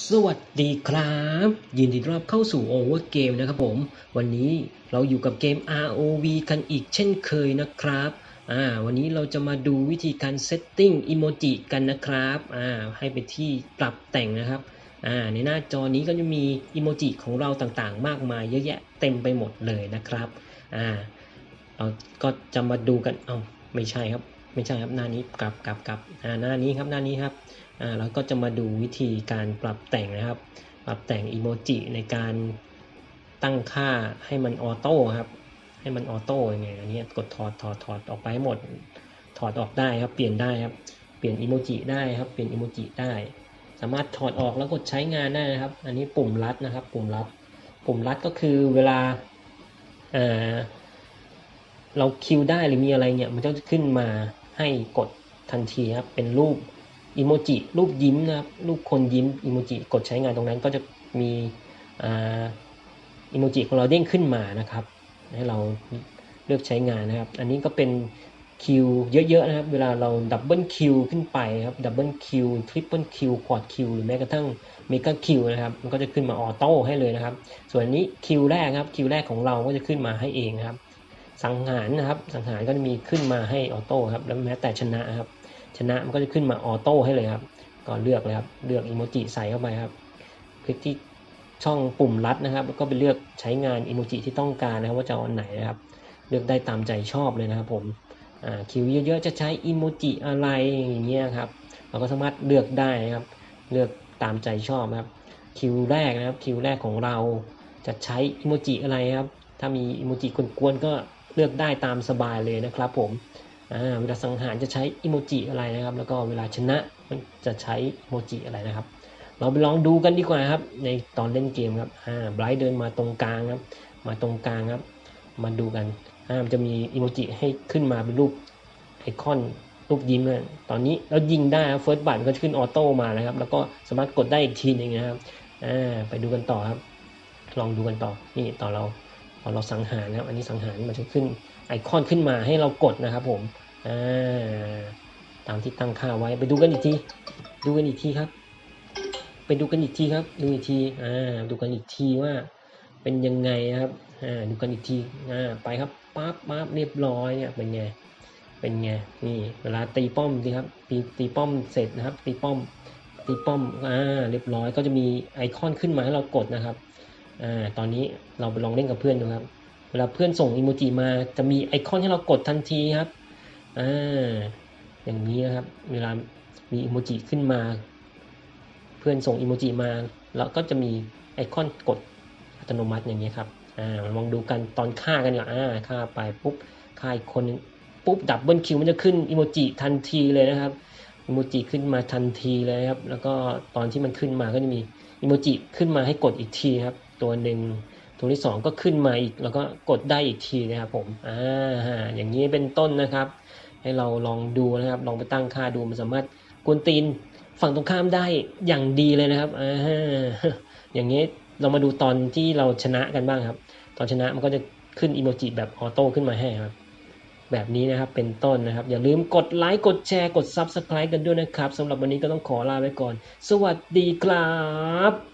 สวัสดีครับ ยินดีต้อนรับเข้าสู่ Over Game นะครับผม วันนี้เราอยู่กับเกม ROV กันอีกเช่นเคยนะครับอ่าวันนี้เราจะมาดูวิธีการเซตติ้งอิโมจิกันนะครับอ่าให้ไปที่ปรับแต่งนะครับอ่าในหน้าจอนี้ก็จะมีอิโมจิของเราต่างๆ มากมายเยอะแยะเต็มไปหมดเลยนะครับอ่าเราก็จะมาดูกันเอาไม่ใช่ครับ ไม่ใช่ครับหน้านี้กลับกลับกลับหน้านี้ครับหน้านี้ครับเราก็จะมาดูวิธีการปรับแต่งนะครับ ปรับแต่งอีโมจิในการตั้งค่าให้มันออโต้ครับ ให้มันออโต้ยังไงอันนี้กดถอดถอดถอดออกไปหมด ถอดออกได้ครับ เปลี่ยนได้ครับ เปลี่ยนอีโมจิได้ครับ เปลี่ยนอีโมจิได้ สามารถถอดออกแล้วกดใช้งานได้นะครับ อันนี้ปุ่มลัดนะครับ ปุ่มลัด ปุ่มลัดก็คือเวลาเราคิวได้หรือมีอะไรเนี่ยมันจะขึ้นมา ให้กดทันทีครับเป็นรูปอีโมจิรูปยิ้มนะครับรูปคนยิ้มอีโมจิกดใช้งานตรงนั้นก็จะมีอ่าอีโมจิของเราเด้งขึ้นมานะครับให้เราเลือกใช้งานนะครับ อันนี้ก็เป็นคิวเยอะๆนะครับ เวลาเราดับเบิลคิวขึ้นไปครับดับเบิลคิวทริปเปิลคิวควอดคิวหรือแม้กระทั่งเมกาคิวนะครับ มันก็จะขึ้นมาออโต้ให้เลยนะครับ ส่วนนนี้คิวแรกครับคิวแรกของเราก็จะขึ้นมาให้เองนะครับ สังหารนะครับ สังหารก็จะมีขึ้นมาให้ออโต้ครับแล้วแม้แต่ชนะครับ ชนะมันก็จะขึ้นมาออโต้ให้เลยครับก็เลือกเลยครับเลือกอีโมจิใส่เข้าไปครับ คลิกที่ช่องปุ่มลัดนะครับ แล้วก็ไปเลือกใช้งานอีโมจิที่ต้องการนะครับ ว่าจะเอาอันไหนนะครับ เลือกได้ตามใจชอบเลยนะครับ ผมคิวเยอะๆจะใช้อีโมจิอะไรอย่างเงี้ยครับเราก็สามารถเลือกได้นะครับ เลือกตามใจชอบครับคิวแรกนะครับคิวแรกของเราจะใช้อีโมจิอะไรครับ ถ้ามีอีโมจิกวนๆก็ เลือกได้ตามสบายเลยนะครับผมเวลาสังหารจะใช้อิโมจิอะไรนะครับ แล้วก็เวลาชนะมันจะใช้อิโมจิอะไรนะครับ เราไปลองดูกันดีกว่าครับ ในตอนเล่นเกมครับอ่าไบรท์เดินมาตรงกลางครับ มาตรงกลางครับ มาดูกันอ่ามันจะมีอิโมจิให้ขึ้นมาเป็นรูปไอคอนรูปยิ้มนะตอนนี้เรายิงได้เฟิร์สบัตก็ขึ้นออโต้มานะครับ แล้วก็สามารถกดได้อีกทีนึงนะครับอ่าไปดูกันต่อครับ ลองดูกันต่อ นี่ต่อเรา พอเราสังหารนะครับ อันนี้สังหารมันจะขึ้นไอคอนขึ้นมาให้เรากดนะครับผมอ่าตามที่ตั้งค่าไว้ไปดูกันอีกทีดูกันอีกทีครับ ไปดูกันอีกทีครับ ดูอีกทีอ่าดูกันอีกทีว่าเป็นยังไงครับอ่าดูกันอีกทีอ่าไปครับปั๊บปั๊บเรียบร้อยเนี่ยเป็นไงเป็นไงนี่เวลาตีป้อมสิครับตีตีป้อมเสร็จนะครับ ตีป้อมตีป้อมอ่าเรียบร้อยก็จะมีไอคอนขึ้นมาให้เรากดนะครับ อ่าตอนนี้เราไปลองเล่นกับเพื่อนดูครับ เวลาเพื่อนส่งอีโมจิมาจะมีไอคอนให้เรากดทันทีครับอ่าอย่างนี้นะครับ เวลามีอีโมจิขึ้นมา เพื่อนส่งอีโมจิมาเราก็จะมีไอคอนกดอัตโนมัติอย่างนี้ครับอ่าลองดูกันตอนฆ่ากันก่อนอ่าฆ่าไปปุ๊บฆ่าอีกคนนึงปุ๊บดับเบิลคิวมันจะขึ้นอีโมจิทันทีเลยนะครับอีโมจิขึ้นมาทันทีเลยครับ แล้วก็ตอนที่มันขึ้นมาก็จะมีอีโมจิขึ้นมาให้กดอีกทีครับ ตัวหนึ่งตัวที่สองก็ขึ้นมาอีก แล้วก็กดได้อีกทีนะครับผมอ่าอย่างนี้เป็นต้นนะครับ ให้เราลองดูนะครับ ลองไปตั้งค่าดูมันสามารถกวนตีนฝั่งตรงข้ามได้อย่างดีเลยนะครับอ่าอย่างนี้เรามาดูตอนที่เราชนะกันบ้างครับ ตอนชนะมันก็จะขึ้นอีโมจิแบบออโต้ขึ้นมาให้ครับแบบนี้นะครับเป็นต้นนะครับ อย่าลืมกดไลค์กดแชร์กด Subscribe กันด้วยนะครับสำหรับวันนี้ก็ต้องขอลาไปก่อน สวัสดีครับ